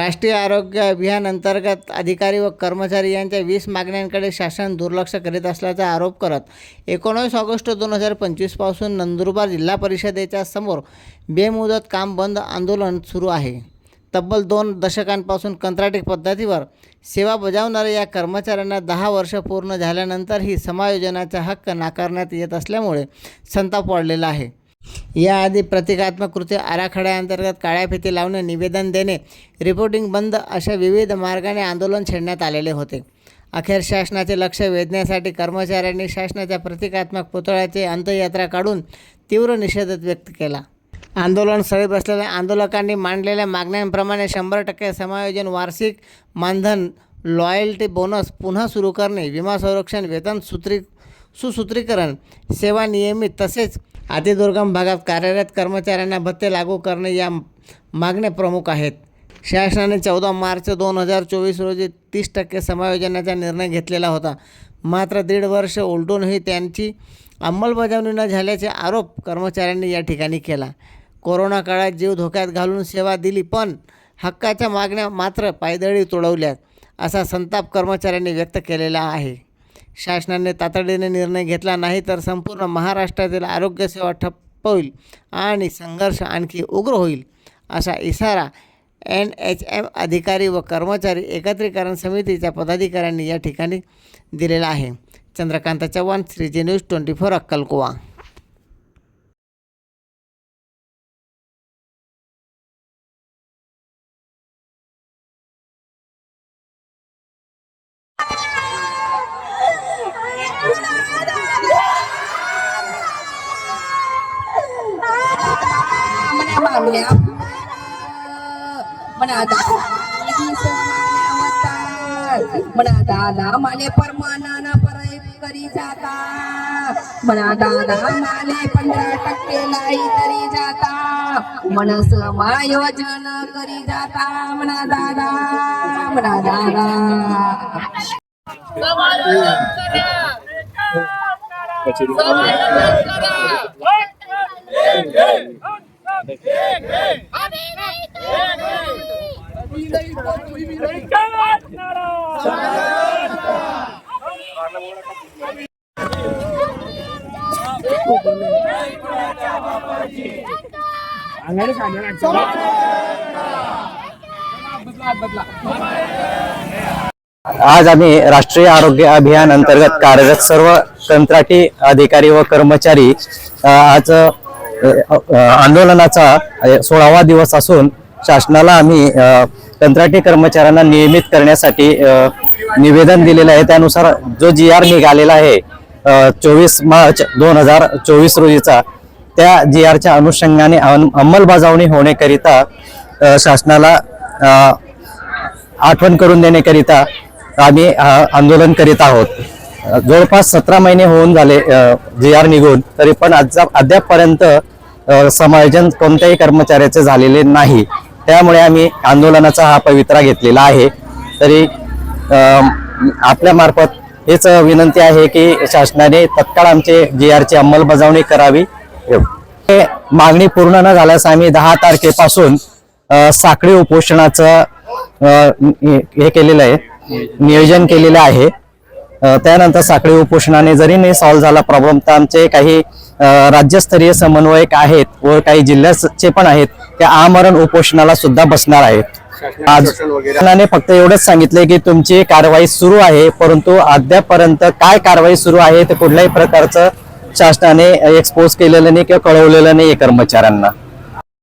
राष्ट्रीय आरोग्य अभियान अंतर्गत अधिकारी व कर्मचारी यांच्या वीस मागण्यांकडे शासन दुर्लक्ष करीत असल्याचा आरोप करत एकोणीस ऑगस्ट दोन हजार पंचवीसपासून नंदुरबार जिल्हा परिषदेच्या समोर बेमुदत काम बंद आंदोलन सुरू आहे. तब्बल दोन दशकांपासून कंत्राटी पद्धतीवर सेवा बजावणाऱ्या या कर्मचाऱ्यांना दहा वर्ष पूर्ण झाल्यानंतरही समायोजनाचा हक्क नाकारण्यात येत असल्यामुळे संताप वाढलेला आहे. याआधी प्रतिकात्मक कृती आराखड्याअंतर्गत काळ्या फिती लावणे निवेदन देणे रिपोर्टिंग बंद अशा विविध मार्गाने आंदोलन छेडण्यात आलेले होते. अखेर शासनाचे लक्ष वेधण्यासाठी कर्मचाऱ्यांनी शासनाच्या प्रतिकात्मक पुतळ्याचे अंत्ययात्रा काढून तीव्र निषेध व्यक्त केला. आंदोलन स्थळी बसलेल्या आंदोलकांनी मांडलेल्या मागण्यांप्रमाणे शंभर टक्के समायोजन वार्षिक मानधन लॉयल्टी बोनस पुन्हा सुरू करणे विमा संरक्षण वेतन सूत्री सुसूत्रीकरण सेवा नियमित तसेच अतिदुर्गम भागात कार्यरत कर्मचाऱ्यांना भत्ते लागू करणे या मागण्या प्रमुख आहेत. शासनाने चौदा मार्च दोन हजार चोवीस रोजी तीस टक्के समायोजनाचा निर्णय घेतलेला होता. मात्र दीड वर्ष उलटूनही त्यांची अंमलबजावणी न झाल्याचे आरोप कर्मचाऱ्यांनी या ठिकाणी केला. कोरोना काळात जीव धोक्यात घालून सेवा दिली पण हक्काच्या मागण्या मात्र पायदळी तुडवल्यात असा संताप कर्मचाऱ्यांनी व्यक्त केलेला आहे. शासनाने तातडीने निर्णय घेतला नाही तर संपूर्ण महाराष्ट्रातील आरोग्यसेवा ठप्प होईल आणि संघर्ष आणखी उग्र होईल असा इशारा एन एच एम अधिकारी व कर्मचारी एकत्रीकरण समितीच्या पदाधिकाऱ्यांनी या ठिकाणी दिलेला आहे. Chandrakant Chavan Shriji news twenty four अक्कलकुवा. मागल्या मना मना दादा माले परमानान परय करी जाता मना दादा. माले पंधरा टक्के लाई तरी जाता मन समायोजन करी. जाता मना दादा मना दादा आज आम्ही राष्ट्रीय आरोग्य अभियान अंतर्गत कार्यरत सर्व कंत्राटी अधिकारी व कर्मचारी आज आंदोलनाचा सोळावा दिवस असून शासनाला आम्ही कंत्राटी कर्मचाऱ्यांना नियमित करण्यासाठी निवेदन दिलेलं आहे. त्यानुसार जो जी आर निघालेला आहे चोवीस मार्च दोन हजार चोवीस रोजीचा. त्या जी आरच्या अनुषंगाने अं- अंमलबजावणी होण्याकरिता शासनाला आठवण करून देण्याकरिता आम्ही आंदोलन करीत आहोत. जवळपास सतरा महिने होऊन झाले जी आर निघून तरी पण आज अद्यापपर्यंत समायोजन कोणत्याही कर्मचाऱ्याचे झालेले नाही. त्यामुळे आम्ही आंदोलनाचा हा पवित्रा घेतलेला आहे. तरी आपल्यामार्फत हेच विनंती आहे की शासनाने तत्काळ आमचे जी आरची अंमलबजावणी करावी. मागणी पूर्ण न झाल्यास आम्ही दहा तारखेपासून साखळी उपोषणाचं हे केलेलं आहे नियोजन केलेलं आहे. त्यानंतर साखळी उपोषणाने जरी नाही सॉल्व्ह झाला प्रॉब्लेम तर आमचे काही राज्यस्तरीय समन्वयक आहेत व काही जिल्ह्याचे पण आहेत ते आमरण उपोषणाला सुद्धा बसणार आहेत. आज शासनाने फक्त एवढंच सांगितलंय की तुमची कारवाई सुरू आहे परंतु अद्यापपर्यंत काय कारवाई सुरू आहे ते कुठल्याही प्रकारचं शासनाने एक्सपोज केलेलं नाही किंवा कळवलेलं नाही कर्मचाऱ्यांना.